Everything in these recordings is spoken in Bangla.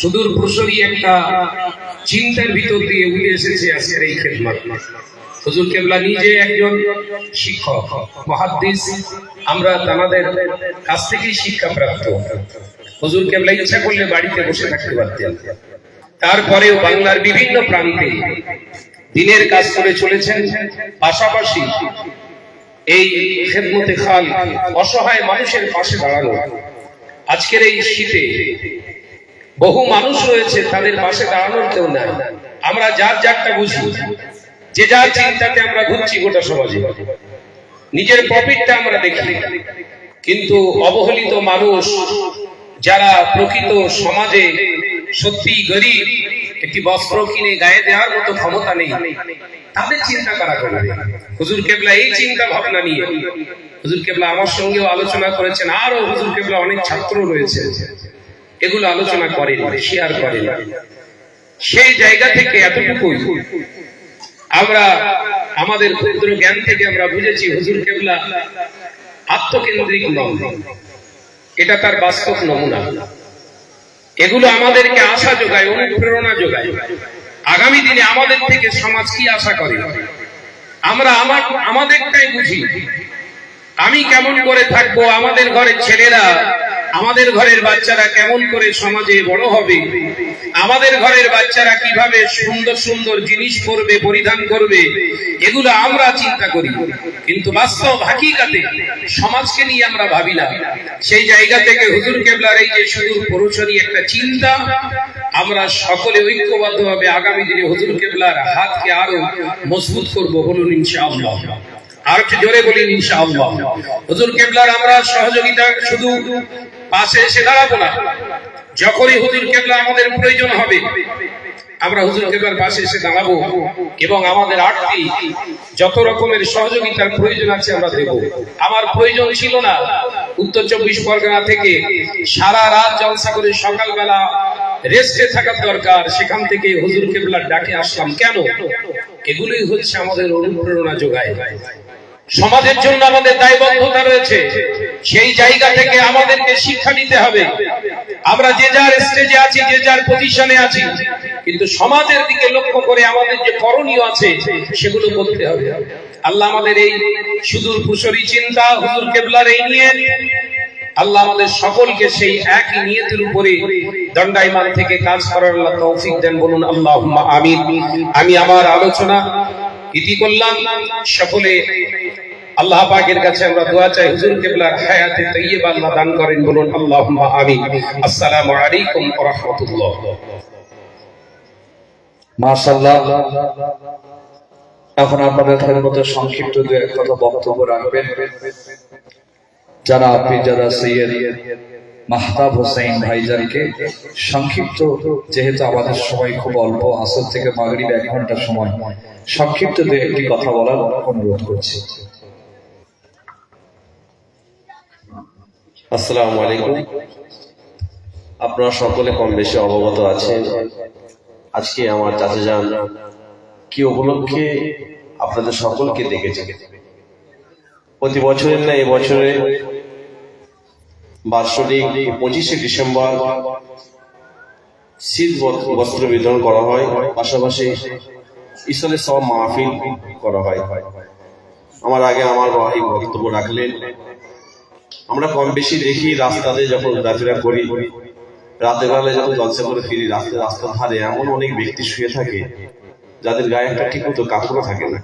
সুদূর প্রসরী একটা চিন্তার ভিতর দিয়ে উঠে এসেছে আজকের এই খেদমত। হুজুর কেবলা নিজে একজন শিক্ষক, মহাদ্দিস। আমরা তাদের কাছ থেকেই শিক্ষা প্রাপ্ত। হুজুর কেবলা ইচ্ছা করলে বাড়িতে বসে থাকতে পারতেন। তারপরেও বাংলার বিভিন্ন প্রান্তে দিনের কাজ করে চলেছেন। পাশাপাশি এই খেদমতে খাল অসহায় মানুষের পাশে দাঁড়ানো, আজকের এই শীতে বহু মানুষ রয়েছে, তাদের পাশে দাঁড়ানোর কেউ নাই। আমরা যার যারটা বুঝি, যে যার চিন্তাতে আমরা ঘুরছি গোটা সমাজে। নিজের প্রফিটটা আমরা দেখি। কিন্তু অবহেলিত মানুষ, যারা প্রকৃত সমাজে সত্যি গরিব, একটি বস্ত্র কিনে গায়ে দেওয়ার মতো ক্ষমতা নেই, তাদের চিন্তা করা করবে হুজুর কেবলা এই চিন্তা ভাবনা নিয়ে। হুজুর কেবলা আমার সঙ্গেও আলোচনা করেছেন আরও হুজুর কেবলা অনেক ছাত্র রয়েছে। এগুলো আলোচনা করেন শেয়ার করেন। সেই জায়গা থেকে এতটুকুই আমরা আমাদের ক্ষুদ্র জ্ঞান থেকে আমরা বুঝেছি, হুজুর কেবলা আত্মকেন্দ্রিক নন এটা তার বাস্তব নমুনা। এগুলো আমাদেরকে আশা যোগায়, অনুপ্রেরণা যোগায়। আগামী দিনে আমাদের থেকে সমাজ কি আশা করে? আমরা আমার, আমাদেরটাই বুঝি। আমি কেমন করে থাকব? আমাদের ঘরের ছেলেরা আমাদের ঘরের বাচ্চারা কেমন করে সমাজে বড় হবে? আমাদের ঘরের বাচ্চারা কীভাবে সুন্দর সুন্দর জিনিস পরবে পরিধান করবে, এগুলো আমরা চিন্তা করি। কিন্তু বাস্তব হাকিকাতে সমাজকে নিয়ে আমরা ভাবি না। সেই জায়গা থেকে হুজুর কেবলার এই যে সুদূর পরুষরী একটা চিন্তা, আমরা সকলে ঐক্যবদ্ধভাবে আগামী দিনে হুজুর কেবলার হাতকে আরও মজবুত করব বলুন ইনশাআল্লাহ। আর একটু জোরে বলি ইনশাআল্লাহ। হুজুর কেবলার আমরা সহযোগিতা শুধু পাশে এসে দাঁড়াবো না। যখনই হুজুর কেবলা আমাদের প্রয়োজন হবে, আমরা হুজুর কেবলার পাশে এসে দাঁড়াবো এবং আমাদের আটটি যত রকমের সহযোগিতার প্রয়োজন আছে আমরা দেব। আমার প্রয়োজন ছিল না, উত্তর চব্বিশ পরগনা থেকে সারা রাত জলসা করে সকালবেলা রেস্টে থাকার দরকার, সেখান থেকে হুজুর কেবলার ডাকে আসলাম। কেন? এগুলোই হচ্ছে আমাদের অনুপ্রেরণা যোগায়। সমাজের জন্য আমাদের দায়বদ্ধতা রয়েছে। সেই জায়গা থেকে আমাদেরকে শিক্ষা নিতে হবে। আমরা যে যার স্টেজে আছি, যে যার পজিশনে আছি, কিন্তু সমাজের দিকে লক্ষ্য করে আমাদের যে করণীয় আছে, সেগুলো করতে হবে। আল্লাহ আমাদের এই সুদূর কুশরী চিন্তা, হুজুর কেবলার এই নিয়ে আল্লাহ আমাদের সকলকে সেই একই নিয়তের উপরে দণ্ডাইমান থেকে কাজ করার আল্লাহ তৌফিক দেন। বলুন আল্লাহ আমিন। আমি আমার আলোচনা ইতি করলাম, সকলে আল্লাহ পাকের কাছে আমরা দোয়া চাই, হুজুর কেবলার হায়াতে তৈয়বা আল্লাহ দান করেন বলুন আল্লাহ আমিন। আসসালামু আলাইকুম ওয়া রাহমাতুল্লাহ। মাশাল্লাহ এখন আপনাদের ধারের মধ্যে সংক্ষিপ্ত দু এক কথা বক্তব্য রাখবেন। যারা পীরজাদা সৈয়দ মাহতাব হোসেন ভাইজানকে সংক্ষিপ্ত, যেহেতু আমাদের সময় খুব অল্প, আসর থেকে মাগরিব এক ঘণ্টা সময়। সংক্ষিপ্ত দু একটি কথা বলার অনুরোধ করছি। আসসালামু আলাইকুম। আপনারা সকলে কম বেশি অবগত আছেন। আজকে আমার চাচা যান কি উপলক্ষে আপনাদের সকলকে দেখেছে প্রতি বছরের না এবছরে বার্ষিক পঁচিশে ডিসেম্বর শীত বস্ত্র বিতরণ করা হয়। পাশাপাশি ঈশ্বরের সব মাহফিল করা হয়। আমার আগে আমার ভাই বক্তব্য রাখলেন। আমরা কম বেশি দেখি রাস্তাতে যখন ঘোরাফেরা করি। রাতের বেলায় যখন জলসা করে ফিরি, রাস্তায় রাস্তার ধারে এমন অনেক ব্যক্তি শুয়ে থাকে, যাদের গায়ে একটা ঠিক মতো কাপড়ও থাকে না।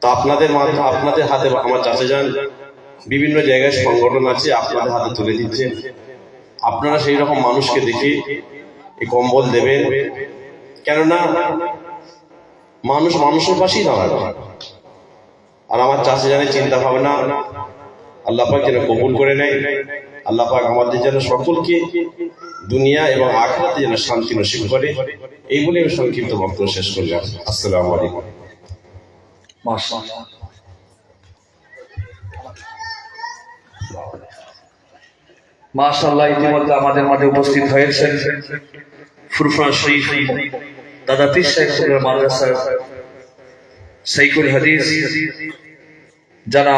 তো আপনাদের মাধ্যমে আপনাদের হাতে আমার চাচা যান বিভিন্ন জায়গায় সংগঠন আছে, আপনাদের হাতে তুলে দিচ্ছে। আপনারা সেই রকম মানুষকে দেখে এই কম্বল দেবেন। কেননা, মানুষ মানুষের পাশেই দাঁড়াবে। আর আমার চাষে জানে চিন্তা ভাবনা, আল্লাহ পাক যেন কবুল করে নেয়। আল্লাহ পাক আমাদের যেন সকলকে দুনিয়া এবং আখরাতে যেন শান্তি নসিব করে। এই বলে আমি সংক্ষিপ্ত বক্তব্য শেষ করলাম। আসসালামু আলাইকুম। মাশাআল্লাহ। মাশাআল্লাহ ইতিমধ্যে আমাদের মাঝে উপস্থিত হয়েছেন ফুরফুরা শরীফ দাদা পীর সাহেব মাদ্রাসার সাইকুল হাদিস যারা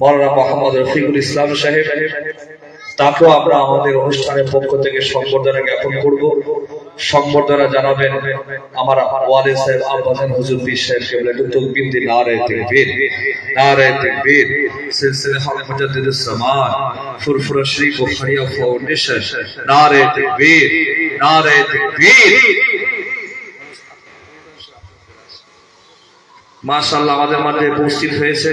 মৌলানা মোহাম্মদ রফিকুল ইসলাম সাহেব। তাকেও আমরা আমাদের অনুষ্ঠানের পক্ষ থেকে সম্বর্ধনা জ্ঞাপন করব। সংবর্ধনা জানাবেন আমার ওয়ালে সাহেব আব্বাজান হুজুর পীর সাহেব কেবলা একটু তকবির দিয়ে নারায়ে তাকবীর নারায়ে তাকবীর। সিলসিলা হক মুজাদ্দিদুস জামান ফুরফুরা শরীফ বুখারিয়া ফাউন্ডেশন নারায়ে তাকবীর নারায়ে তাকবীর। মাশাআল্লাহ, আমাদের মাঝে উপস্থিত হয়েছে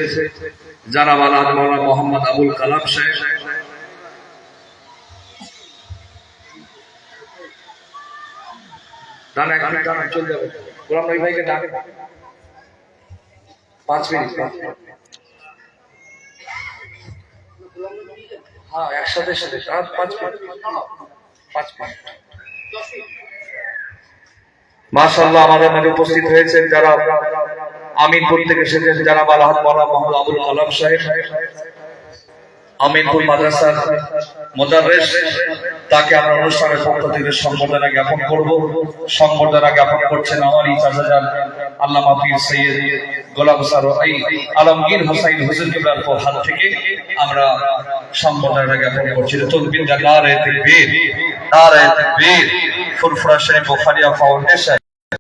জানাব আলহাজ মাওলানা মোহাম্মদ আবুল কালাম সাহেব। ডান এক মিনিট ডান চলে যাবে। গোলাম নবী ভাইকে ডাকে। পাঁচ মিনিট হ্যাঁ একসাথে সাথে আর পাঁচ মিনিট। পাঁচ মিনিট। মাশাআল্লাহ, আমাদের মাঝে উপস্থিত হয়েছেন যারা আমিনপুর থেকে এসেছেন, যারা আলহাজ মাওলানা মোহাম্মদ আবুল কালাম সাহেব, আমিনপুর মাদ্রাসার মোদারেস তাকে আমরা অনুষ্ঠানের পক্ষ থেকে সম্বর্ধনা জ্ঞাপন করব। সম্বর্ধনা জ্ঞাপন করছেন আমার আল্লামা পীর সৈয়দ গোলাম আলমগীর হোসাইন হোসেন কেবলার হাত থেকে আমরা সম্বর্ধনা জ্ঞাপন করছি। তকবির নারে না রে তাকবীর ফুরফুরা শরীফ বুখারিয়া ফাউন্ডেশন।